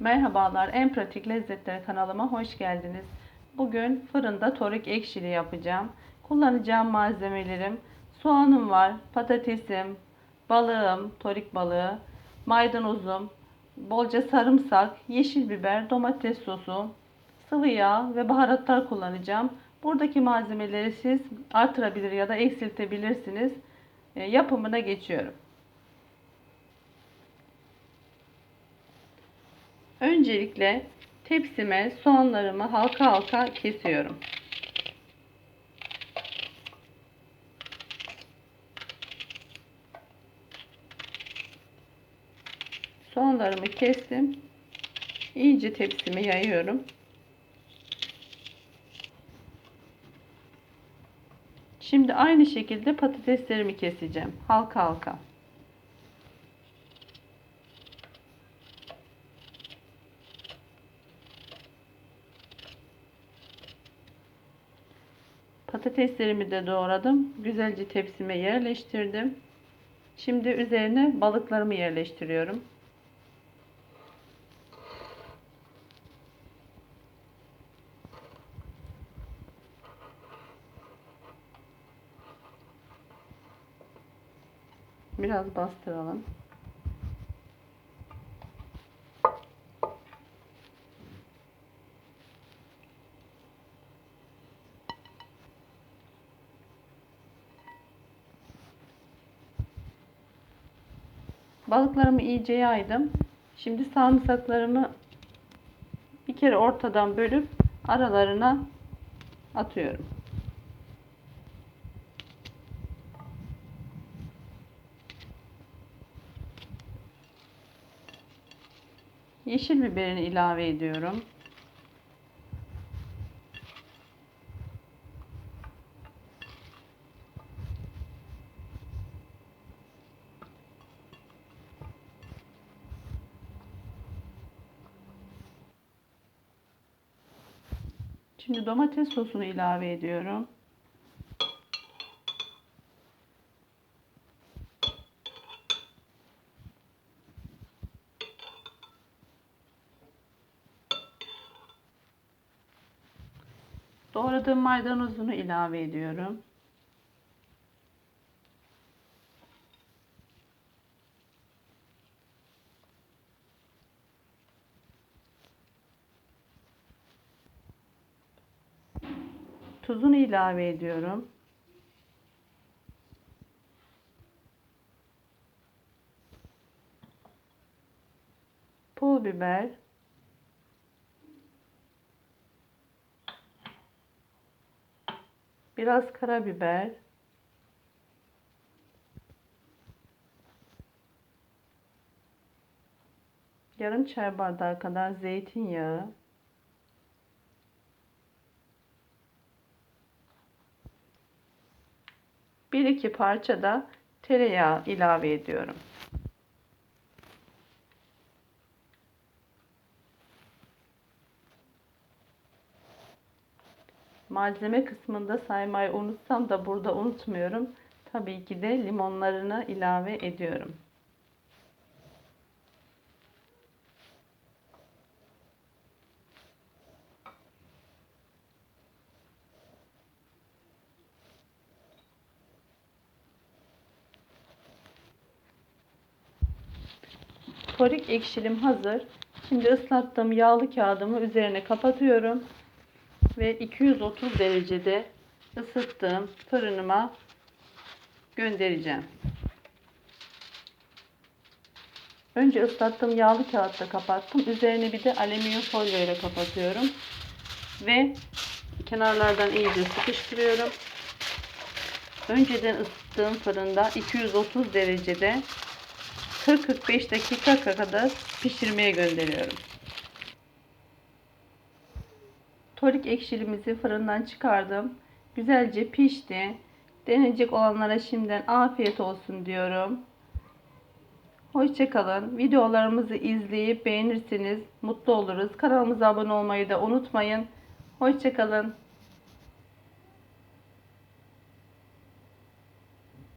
Merhabalar, En Pratik Lezzetler kanalıma hoş geldiniz. Bugün fırında torik ekşili yapacağım. Kullanacağım malzemelerim soğanım var, patatesim, balığım, torik balığı, maydanozum, bolca sarımsak, yeşil biber, domates sosu, sıvı yağ ve baharatlar kullanacağım. Buradaki malzemeleri siz artırabilir ya da eksiltebilirsiniz. E, Yapımına geçiyorum. Öncelikle tepsime soğanlarımı halka halka kesiyorum. Soğanlarımı kestim. İyice tepsime yayıyorum. Şimdi aynı şekilde patateslerimi keseceğim. Halka halka. Patateslerimi de doğradım. Güzelce tepsime yerleştirdim. Şimdi üzerine balıklarımı yerleştiriyorum. Biraz bastıralım. Balıklarımı iyice yaydım. Şimdi sarımsaklarımı bir kere ortadan bölüp aralarına atıyorum. Yeşil biberini ilave ediyorum. Şimdi domates sosunu ilave ediyorum. Doğradığım maydanozunu ilave ediyorum. Tuzunu ilave ediyorum. Pul biber. Biraz karabiber. Yarım çay bardağı kadar zeytinyağı. Bir iki parça da tereyağı ilave ediyorum. Malzeme kısmında saymayı unutsam da burada unutmuyorum. Tabii ki de limonlarını ilave ediyorum. Torik ekşilim hazır. Şimdi ıslattığım yağlı kağıdımı üzerine kapatıyorum ve 230 derecede ısıttığım fırınıma göndereceğim. Önce ıslattığım yağlı kağıtla kapattım. Üzerine bir de alüminyum folyo ile kapatıyorum. Ve kenarlardan iyice sıkıştırıyorum. Önceden ısıttığım fırında 230 derecede 40-45 dakika kadar pişirmeye gönderiyorum. Torik ekşilimizi fırından çıkardım. Güzelce pişti. Deneyecek olanlara şimdiden afiyet olsun diyorum. Hoşçakalın. Videolarımızı izleyip beğenirseniz mutlu oluruz. Kanalımıza abone olmayı da unutmayın. Hoşçakalın.